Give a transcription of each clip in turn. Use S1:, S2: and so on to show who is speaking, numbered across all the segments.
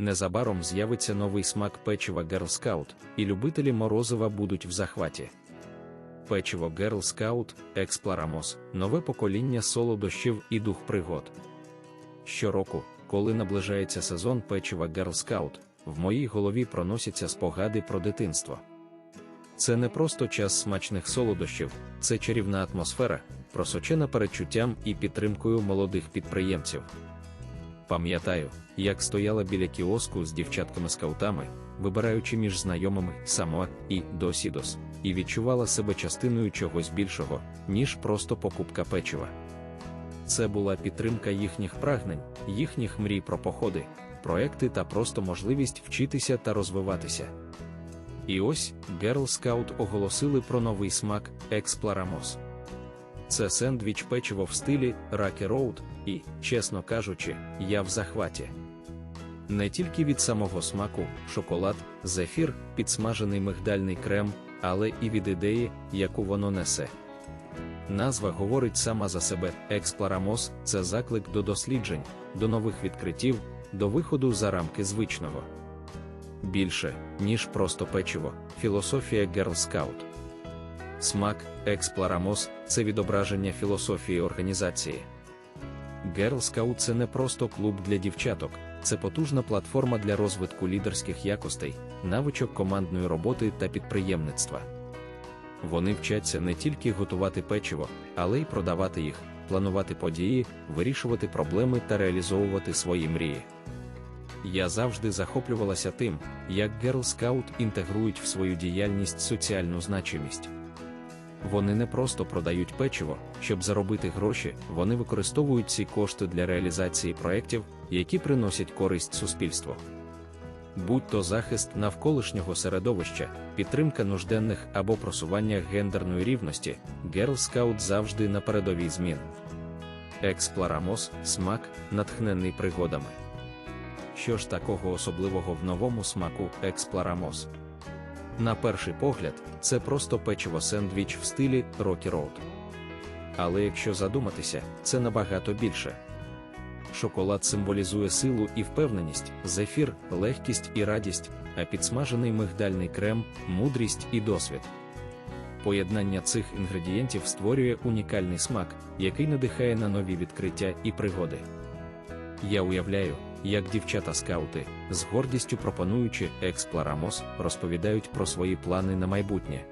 S1: Незабаром з'явиться новий смак печива Girl Scout, і любителі морозива будуть в захваті. Печиво Girl Scout Експларамос нове покоління солодощів і дух пригод. Щороку, коли наближається сезон печива Girl Scout, в моїй голові проносяться спогади про дитинство. Це не просто час смачних солодощів, це чарівна атмосфера, просочена передчуттям і підтримкою молодих підприємців. Пам'ятаю, як стояла біля кіоску з дівчатками-скаутами, вибираючи між знайомими Самоа і Досідос, і відчувала себе частиною чогось більшого, ніж просто покупка печива. Це була підтримка їхніх прагнень, їхніх мрій про походи, проекти та просто можливість вчитися та розвиватися. І ось Girl Scout оголосили про новий смак Експларamos. Це сендвіч печиво в стилі Rocky Road, і, чесно кажучи, я в захваті. Не тільки від самого смаку, шоколад, зефір, підсмажений мигдальний крем, але і від ідеї, яку воно несе. Назва говорить сама за себе: Експларамос це заклик до досліджень, до нових відкриттів, до виходу за рамки звичного. Більше, ніж просто печиво, філософія Girl Scout. Смак, Експларамос це відображення філософії організації. Girl Scout – це не просто клуб для дівчаток, це потужна платформа для розвитку лідерських якостей, навичок командної роботи та підприємництва. Вони вчаться не тільки готувати печиво, але й продавати їх, планувати події, вирішувати проблеми та реалізовувати свої мрії. Я завжди захоплювалася тим, як Girl Scout інтегрують в свою діяльність соціальну значимість. Вони не просто продають печиво, щоб заробити гроші, вони використовують ці кошти для реалізації проєктів, які приносять користь суспільству. Будь то захист навколишнього середовища, підтримка нужденних або просування гендерної рівності, Girl Scout завжди на передовій змін. Експларамос смак, натхнений пригодами. Що ж такого особливого в новому смаку Експларамос? На перший погляд, це просто печиво сендвіч в стилі Rocky Road. Але якщо задуматися, це набагато більше. Шоколад символізує силу і впевненість, зефір, легкість і радість, а підсмажений мигдальний крем, мудрість і досвід. Поєднання цих інгредієнтів створює унікальний смак, який надихає на нові відкриття і пригоди. Я уявляю, як дівчата-скаути, з гордістю пропонуючи Експларамос, розповідають про свої плани на майбутнє.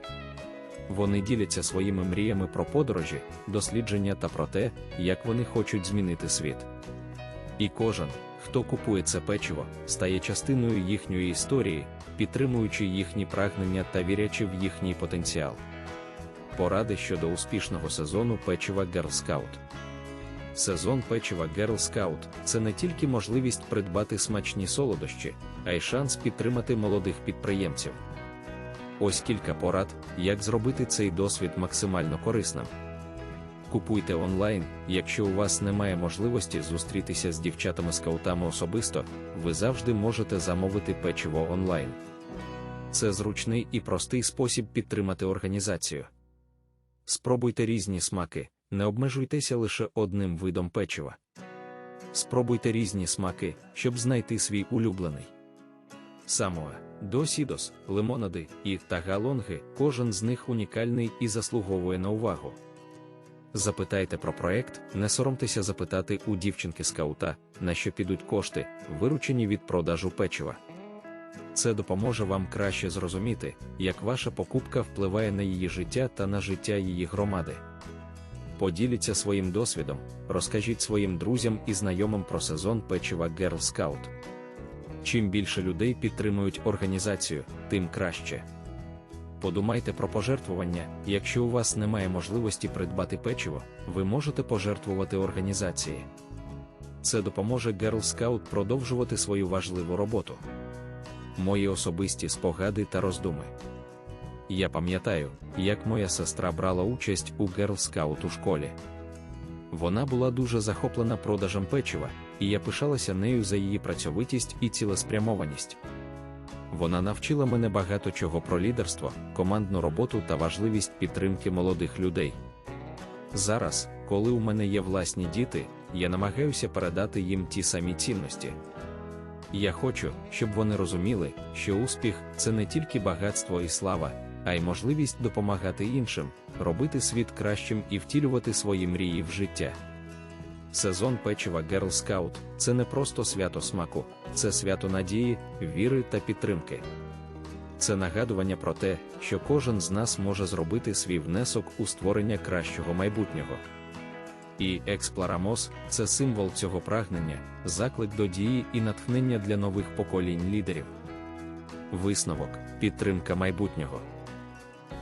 S1: Вони діляться своїми мріями про подорожі, дослідження та про те, як вони хочуть змінити світ. І кожен, хто купує це печиво, стає частиною їхньої історії, підтримуючи їхні прагнення та вірячи в їхній потенціал. Поради щодо успішного сезону печива Girl Scout. Сезон печива Girl Scout – це не тільки можливість придбати смачні солодощі, а й шанс підтримати молодих підприємців. Ось кілька порад, як зробити цей досвід максимально корисним. Купуйте онлайн, якщо у вас немає можливості зустрітися з дівчатами-скаутами особисто, ви завжди можете замовити печиво онлайн. Це зручний і простий спосіб підтримати організацію. Спробуйте різні смаки, не обмежуйтеся лише одним видом печива. Спробуйте різні смаки, щоб знайти свій улюблений. Самоа, досідос, лимонади і тагалонги, кожен з них унікальний і заслуговує на увагу. Запитайте про проект, не соромтеся запитати у дівчинки скаута, на що підуть кошти, виручені від продажу печива. Це допоможе вам краще зрозуміти, як ваша покупка впливає на її життя та на життя її громади. Поділіться своїм досвідом, розкажіть своїм друзям і знайомим про сезон печива Girl Scout. Чим більше людей підтримують організацію, тим краще. Подумайте про пожертвування, якщо у вас немає можливості придбати печиво, ви можете пожертвувати організації. Це допоможе Girl Scout продовжувати свою важливу роботу. Мої особисті спогади та роздуми. Я пам'ятаю, як моя сестра брала участь у Scout у школі. Вона була дуже захоплена продажем печива, і я пишалася нею за її працьовитість і цілеспрямованість. Вона навчила мене багато чого про лідерство, командну роботу та важливість підтримки молодих людей. Зараз, коли у мене є власні діти, я намагаюся передати їм ті самі цінності. Я хочу, щоб вони розуміли, що успіх це не тільки багатство і слава, а й можливість допомагати іншим, робити світ кращим і втілювати свої мрії в життя. Сезон печива Girl Scout – це не просто свято смаку, це свято надії, віри та підтримки. Це нагадування про те, що кожен з нас може зробити свій внесок у створення кращого майбутнього. І Експларамос це символ цього прагнення, заклик до дії і натхнення для нових поколінь лідерів. Висновок підтримка майбутнього.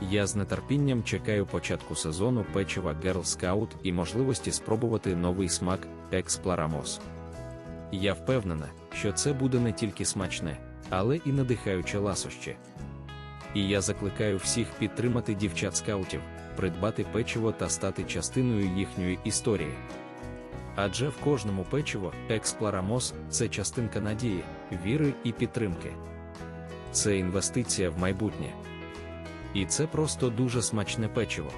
S1: Я з нетерпінням чекаю початку сезону печива Girl Scout і можливості спробувати новий смак Експларамос. Я впевнена, що це буде не тільки смачне, але і надихаюче ласощі. І я закликаю всіх підтримати дівчат скаутів, придбати печиво та стати частиною їхньої історії. Адже в кожному печиво Експларамос це частинка надії, віри і підтримки. Це інвестиція в майбутнє. І це просто дуже смачне печиво.